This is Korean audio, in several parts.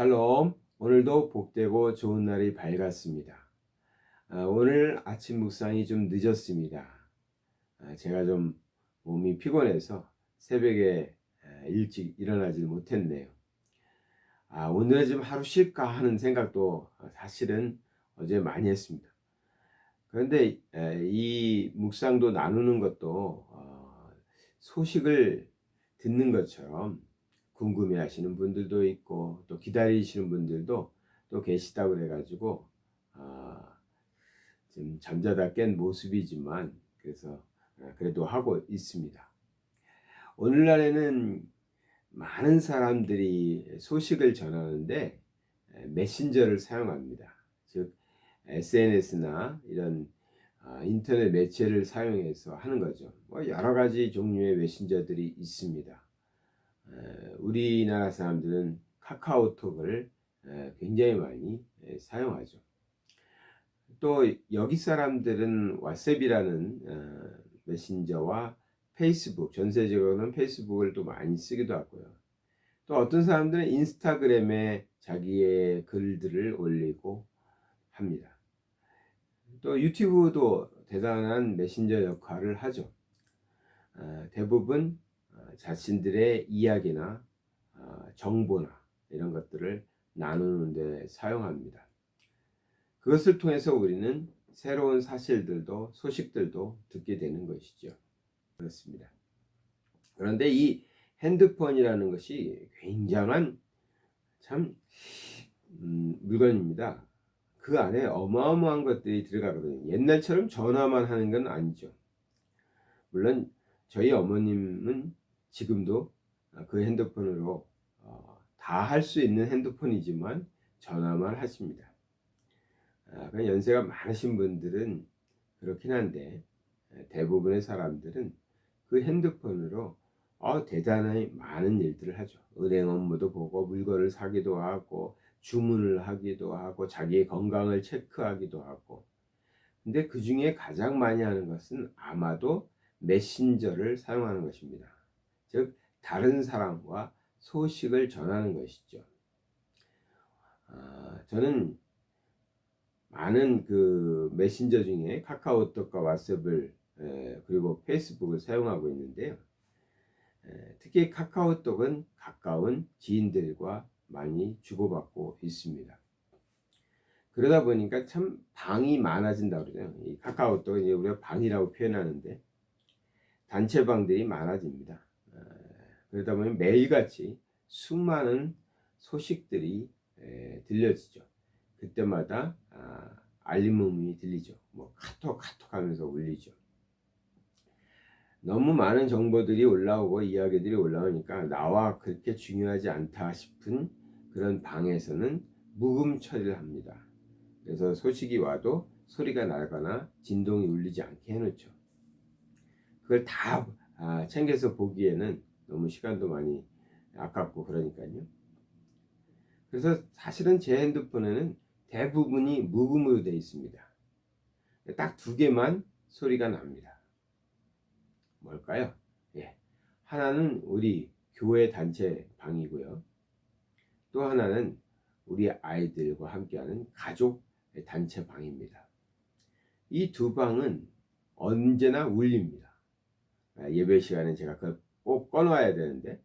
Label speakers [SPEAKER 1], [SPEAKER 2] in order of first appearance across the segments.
[SPEAKER 1] 샬롬. 오늘도 복되고 좋은 날이 밝았습니다. 아, 오늘 아침 묵상이 좀 늦었습니다. 아, 제가 좀 몸이 피곤해서 새벽에 아, 일찍 일어나질 못했네요. 아, 오늘은 좀 하루 쉴까 하는 생각도 사실은 어제 많이 했습니다. 그런데 에, 이 묵상도 나누는 것도 어, 소식을 듣는 것처럼 궁금해 하시는 분들도 있고 또 기다리시는 분들도 또 계시다고 그래가지고 아, 좀 잠자다 깬 모습이지만 그래서 아, 그래도 하고 있습니다. 오늘날에는 많은 사람들이 소식을 전하는데 메신저를 사용합니다. 즉 SNS나 이런 아, 인터넷 매체를 사용해서 하는 거죠. 뭐 여러 가지 종류의 메신저들이 있습니다. 우리나라 사람들은 카카오톡을 굉장히 많이 사용하죠. 또 여기 사람들은 왓셉이라는 어, 메신저와 페이스북, 전세적으로는 페이스북을 또 많이 쓰기도 하고요. 또 어떤 사람들은 인스타그램에 자기의 글들을 올리고 합니다. 또 유튜브도 대단한 메신저 역할을 하죠. 어, 대부분 자신들의 이야기나 어, 정보나 이런 것들을 나누는 데 사용합니다. 그것을 통해서 우리는 새로운 사실들도 소식들도 듣게 되는 것이죠. 그렇습니다. 그런데 이 핸드폰이라는 것이 굉장한 참 음, 물건입니다. 그 안에 어마어마한 것들이 들어가거든요. 옛날처럼 전화만 하는 건 아니죠. 물론 저희 어머님은 지금도 그 핸드폰으로 어, 다할 수 있는 핸드폰이지만 전화만 하십니다. 아, 연세가 많으신 분들은 그렇긴 한데 대부분의 사람들은 그 핸드폰으로 어, 대단히 많은 일들을 하죠. 은행 업무도 보고 물건을 사기도 하고 주문을 하기도 하고 자기의 건강을 체크하기도 하고 근데 그 중에 가장 많이 하는 것은 아마도 메신저를 사용하는 것입니다. 즉 다른 사람과 소식을 전하는 것이죠. 아, 저는 많은 그 메신저 중에 카카오톡과 왓츠업을 에, 그리고 페이스북을 사용하고 있는데요. 에, 특히 카카오톡은 가까운 지인들과 많이 주고받고 있습니다. 그러다 보니까 참 방이 많아진다 그러죠. 이 카카오톡은 우리가 방이라고 표현하는데 단체방들이 많아집니다. 그러다 보면 매일같이 수많은 소식들이 들려지죠. 그때마다 아, 알림음이 들리죠. 뭐 카톡 카톡 하면서 울리죠. 너무 많은 정보들이 올라오고 이야기들이 올라오니까 나와 그렇게 중요하지 않다 싶은 그런 방에서는 묵음 처리를 합니다. 그래서 소식이 와도 소리가 나거나 진동이 울리지 않게 해놓죠. 그걸 다 아, 챙겨서 보기에는 너무 시간도 많이 아깝고 그러니까요. 그래서 사실은 제 핸드폰에는 대부분이 무음으로 되어 있습니다. 딱 두 개만 소리가 납니다. 뭘까요? 예. 하나는 우리 교회 단체 방이고요. 또 하나는 우리 아이들과 함께하는 가족 단체 방입니다. 이 두 방은 언제나 울립니다. 아, 예배 시간에 제가 그꼭 꺼놔야 되는데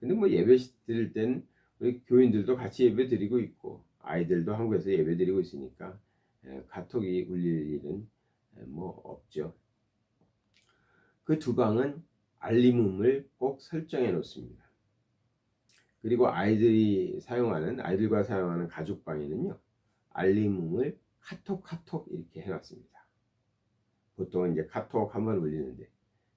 [SPEAKER 1] 근데 뭐 예배 드릴 때는 우리 교인들도 같이 예배 드리고 있고 아이들도 한국에서 예배 드리고 있으니까 예, 카톡이 울릴 일은 예, 뭐 없죠. 그 두 방은 알림음을 꼭 설정해 놓습니다. 그리고 아이들이 사용하는 아이들과 사용하는 가족 방에는요 알림음을 카톡 카톡 이렇게 해놨습니다. 보통은 이제 카톡 한번 울리는데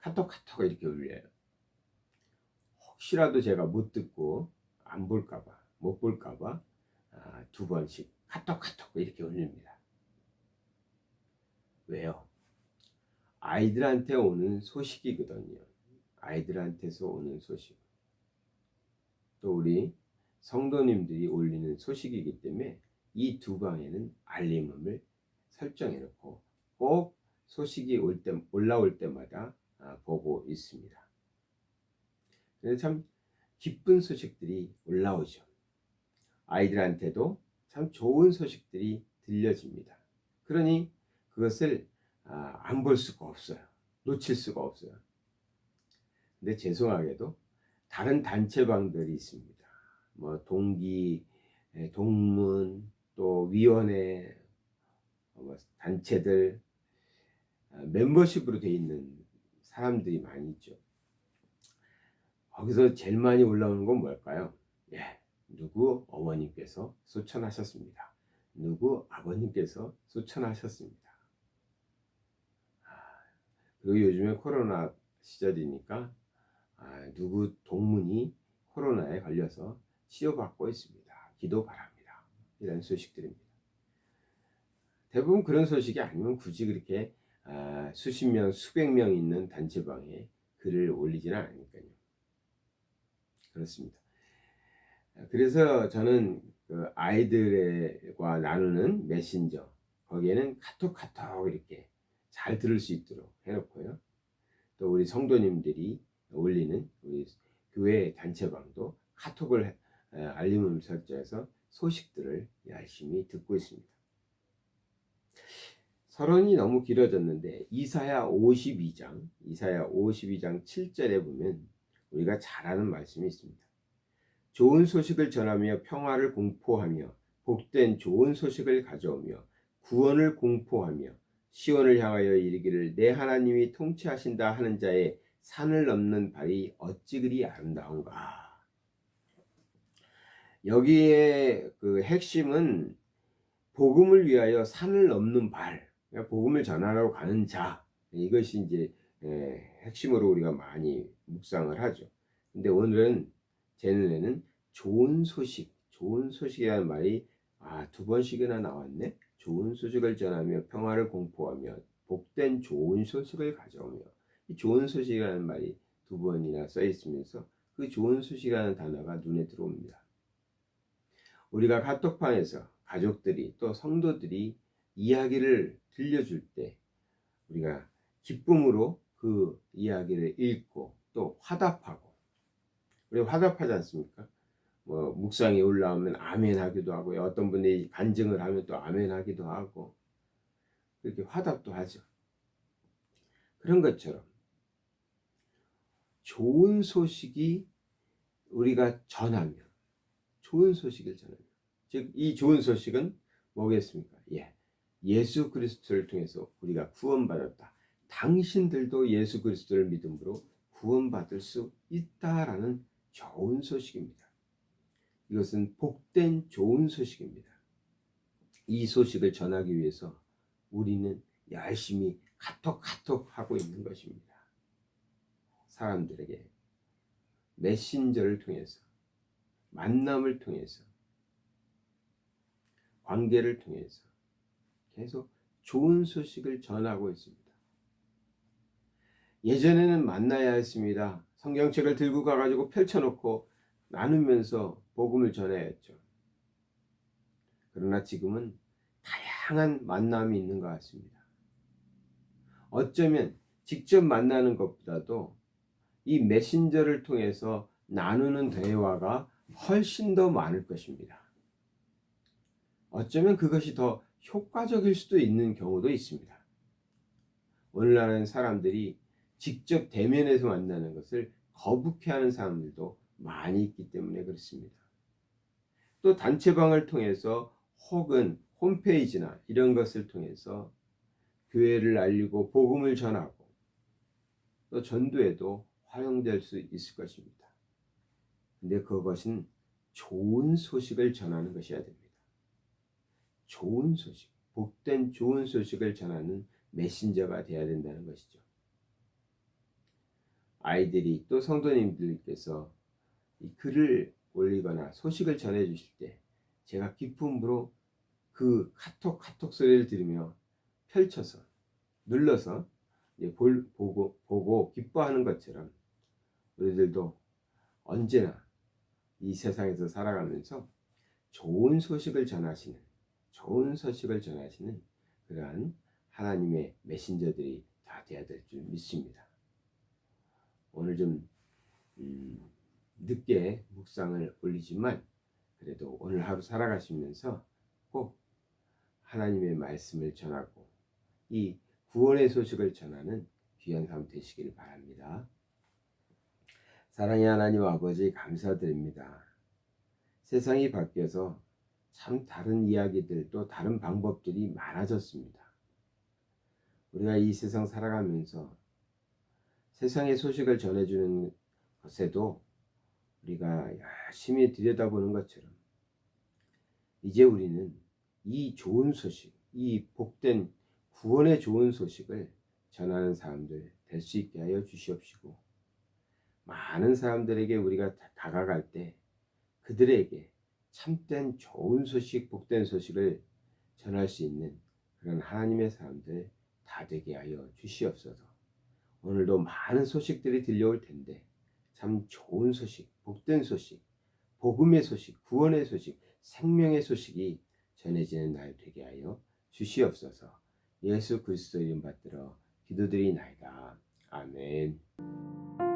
[SPEAKER 1] 카톡 카톡 이렇게 울려요. 혹시라도 제가 못 듣고 안 볼까봐 못 볼까봐 아, 두 번씩 카톡 카톡 이렇게 올립니다. 왜요? 아이들한테 오는 소식이거든요. 아이들한테서 오는 소식. 또 우리 성도님들이 올리는 소식이기 때문에 이 두 방에는 알림음을 설정해 놓고 꼭 소식이 올 때, 올라올 때마다 아, 보고 있습니다. 참 기쁜 소식들이 올라오죠. 아이들한테도 참 좋은 소식들이 들려집니다. 그러니 그것을 아, 안볼 수가 없어요. 놓칠 수가 없어요. 근데 죄송하게도 다른 단체방들이 있습니다. 뭐 동기, 에, 동문, 또 위원회, 뭐 단체들 아, 멤버십으로 돼 있는 사람들이 많이 있죠. 거기서 제일 많이 올라오는 건 뭘까요? 예, 누구 어머님께서 소천하셨습니다. 누구 아버님께서 소천하셨습니다. 아, 그리고 요즘에 코로나 시절이니까 아, 누구 동문이 코로나에 걸려서 치료받고 있습니다. 기도 바랍니다. 이런 소식들입니다. 대부분 그런 소식이 아니면 굳이 그렇게 아, 수십 명, 수백 명 있는 단체방에 글을 올리지는 않으니까요. 그렇습니다. 그래서 저는 그 아이들과 나누는 메신저 거기에는 카톡 카톡 이렇게 잘 들을 수 있도록 해놓고요. 또 우리 성도님들이 올리는 우리 교회 단체방도 카톡을 에, 알림을 설정해서 소식들을 열심히 듣고 있습니다. 서론이 너무 길어졌는데 이사야 52장 이사야 52장 7절에 보면 우리가 잘 아는 말씀이 있습니다. 좋은 소식을 전하며 평화를 공포하며 복된 좋은 소식을 가져오며 구원을 공포하며 시온을 향하여 이르기를 내 하나님이 통치하신다 하는 자의 산을 넘는 발이 어찌 그리 아름다운가. 여기에 그 핵심은 복음을 위하여 산을 넘는 발, 복음을 전하러 가는 자 이것이 이제 예, 핵심으로 우리가 많이 묵상을 하죠. 근데 오늘은 제 눈에는 좋은 소식, 좋은 소식이라는 말이 아, 두 번씩이나 나왔네. 좋은 소식을 전하며 평화를 공포하며 복된 좋은 소식을 가져오며 이 좋은 소식이라는 말이 두 번이나 써 있으면서 그 좋은 소식이라는 단어가 눈에 들어옵니다. 우리가 카톡방에서 가족들이 또 성도들이 이야기를 들려줄 때 우리가 기쁨으로 그 이야기를 읽고 또 화답하고 우리 화답하지 않습니까? 뭐 묵상이 올라오면 아멘 하기도 하고 어떤 분이 간증을 하면 또 아멘 하기도 하고 그렇게 화답도 하죠. 그런 것처럼 좋은 소식이 우리가 전하면 좋은 소식을 전하면 즉 이 좋은 소식은 뭐겠습니까? 예. 예수 그리스도를 통해서 우리가 구원받았다. 당신들도 예수 그리스도를 믿음으로 구원받을 수 있다라는 좋은 소식입니다. 이것은 복된 좋은 소식입니다. 이 소식을 전하기 위해서 우리는 열심히 카톡 카톡 하고 있는 것입니다. 사람들에게 메신저를 통해서 만남을 통해서 관계를 통해서 계속 좋은 소식을 전하고 있습니다. 예전에는 만나야 했습니다. 성경책을 들고 가가지고 펼쳐놓고 나누면서 복음을 전해야 했죠. 그러나 지금은 다양한 만남이 있는 것 같습니다. 어쩌면 직접 만나는 것보다도 이 메신저를 통해서 나누는 대화가 훨씬 더 많을 것입니다. 어쩌면 그것이 더 효과적일 수도 있는 경우도 있습니다. 오늘날은 사람들이 직접 대면에서 만나는 것을 거북해하는 사람들도 많이 있기 때문에 그렇습니다. 또 단체방을 통해서 혹은 홈페이지나 이런 것을 통해서 교회를 알리고 복음을 전하고 또 전도에도 활용될 수 있을 것입니다. 근데 그것은 좋은 소식을 전하는 것이어야 됩니다. 좋은 소식, 복된 좋은 소식을 전하는 메신저가 되어야 된다는 것이죠. 아이들이 또 성도님들께서 이 글을 올리거나 소식을 전해 주실 때 제가 기쁨으로 그 카톡 카톡 소리를 들으며 펼쳐서 눌러서 볼, 보고 보고 기뻐하는 것처럼 우리들도 언제나 이 세상에서 살아가면서 좋은 소식을 전하시는 좋은 소식을 전하시는 그러한 하나님의 메신저들이 다 되어야 될 줄 믿습니다. 오늘 좀 음, 늦게 묵상을 올리지만 그래도 오늘 하루 살아가시면서 꼭 하나님의 말씀을 전하고 이 구원의 소식을 전하는 귀한 삶 되시길 바랍니다. 사랑의 하나님 아버지 감사드립니다. 세상이 바뀌어서 참 다른 이야기들 또 다른 방법들이 많아졌습니다. 우리가 이 세상 살아가면서 세상의 소식을 전해주는 것에도 우리가 열심히 들여다보는 것처럼 이제 우리는 이 좋은 소식, 이 복된 구원의 좋은 소식을 전하는 사람들 될 수 있게 하여 주시옵시고 많은 사람들에게 우리가 다- 다가갈 때 그들에게 참된 좋은 소식, 복된 소식을 전할 수 있는 그런 하나님의 사람들 다 되게 하여 주시옵소서. 오늘도 많은 소식들이 들려올 텐데 참 좋은 소식, 복된 소식, 복음의 소식, 구원의 소식, 생명의 소식이 전해지는 날 되게 하여 주시옵소서. 예수 그리스도 이름 받들어 기도드리나이다. 아멘.